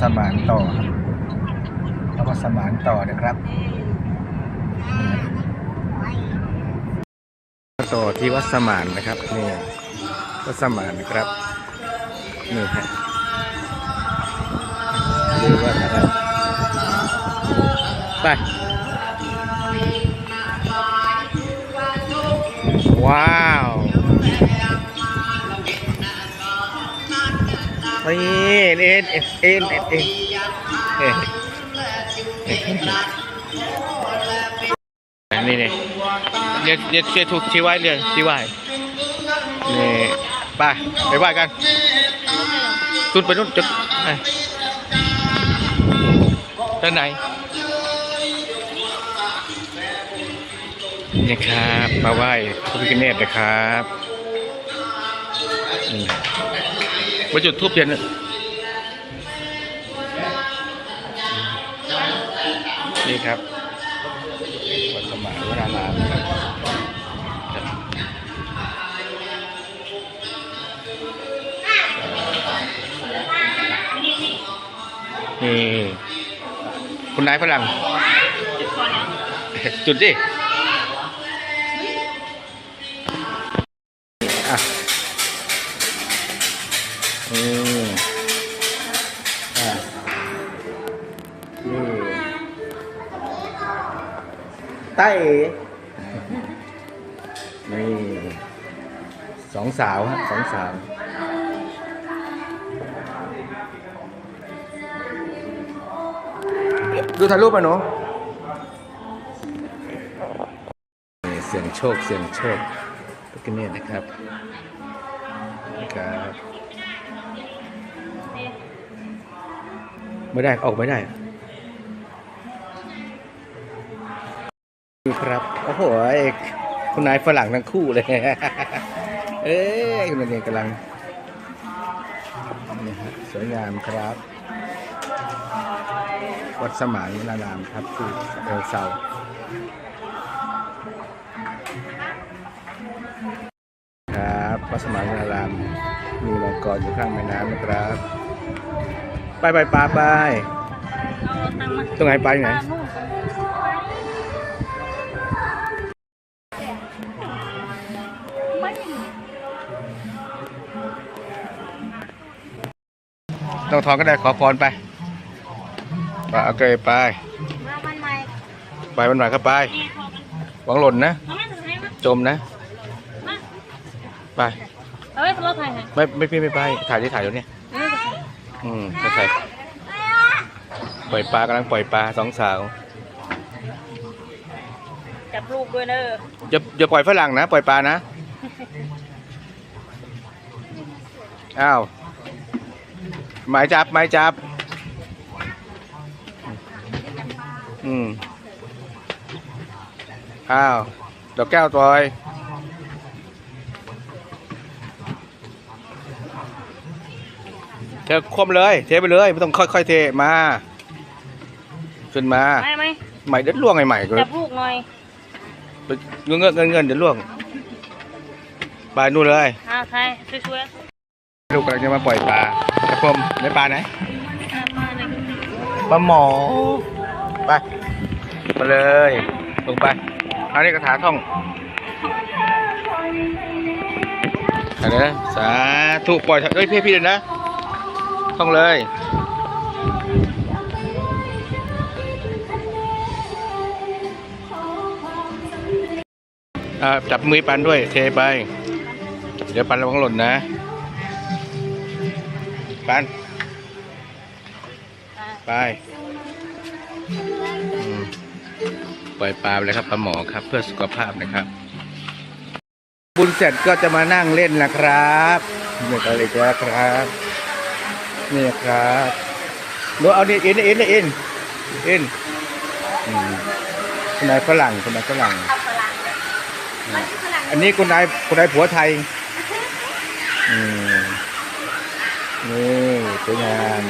สมานต่อครับเรามาสมานต่อนะครับต่อที่วัดสมานนะครับนี่วัดสมานนะครับนี่ฮะดูว่านะครับไปว้าว นี่เอ็นเอ็นเอ็นเอ็นนี่นี่เรียกเรียกเรียกถูกชี้ไว้เรียกชี้ไว้นี่ไปไปไหว้กันจุดไปนู่นจุดไปด้านไหนนี่ครับ มาไหว้พระพิฆเนศนะครับ มาจุดทูบเทียนนี่ครับวัดสมานวรารามครับนี่คุณนายฝรั่งจุดดิ ใต้นี่สองสาวฮะสองสาวดูถ่ายรูปอะหนูนี่เสียงโชคเสียงโชคพวกนี้นะครับนะครับไม่ได้ออกไม่ได้ ครับ โอ้โหไอ้คุณนายฝรั่งทั้งคู่เลย เอ้ยคุณนายกำลังนี่ฮะสวยงามครับ วัดสมานวนารามครับที่เอลเซาครับวัดสมานวนาราม มีมังกรอยู่ข้างแม่น้ำนะครับ ไปไปปลาไปตรงไหนปลาอยู่ไหน ต้องทองก็ได้ขอพรไปไปโอเคไป มาวันใหม่ไปมันหมายก็ไป หวังหล่นนะ เอาไม่ถึงให้มาจมนะ มาไป เอาไว้รถไฟไงไม่ไม่พี่ไม่ไป ถ่ายที่ถ่ายแล้วเนี่ยเอออืมไม่ใช่ปล่อยปลากำลังปล่อยปลาสองสาว จับลูกด้วยเด้ออย่าอย่าปล่อยฝรั่งนะ ปล่อยปลานะ อ้าว หมายจับหมายจับ อืม อ้าว ดอกแก้วปล่อยเทคว่ำเลย เทไปเลย ไม่ต้องค่อยๆเทมา ขึ้นมา ไม่ไหมใหม่เด็ดล่วงไงใหม่ก็จับลูกหน่อยเงินเงินเงินเงินเดี๋ยวล่วง ไปนู่นเลยอ่าใครช่วย ลูกกำลังจะมาปล่อยปลาไอ้พมในปลาไหนปลาหมอไปมาเลยลงไปเอานี่กระถาท่องเอาเลยนะสาธุปล่อยเถอะเอ้ยพี่พี่เดี๋ยวนะท่องเลยจับมือปันด้วย เทไป เดี๋ยวปันระวังหล่นนะ ปันอ่าไปอืมปล่อยปลาไปเลยครับปลาหมอครับ เพื่อสุขภาพนะครับ บุญเสร็จก็จะมานั่งเล่นนะครับนี่ก็เลยแล้วครับนี่ครับหนูเอานี่อินอินอินอินอืมคุณนายฝรั่งคุณนายฝรั่งเอาพลังมันคือพลังอันนี้คุณนายคุณนายผัวไทย อืม นี่สวยงาม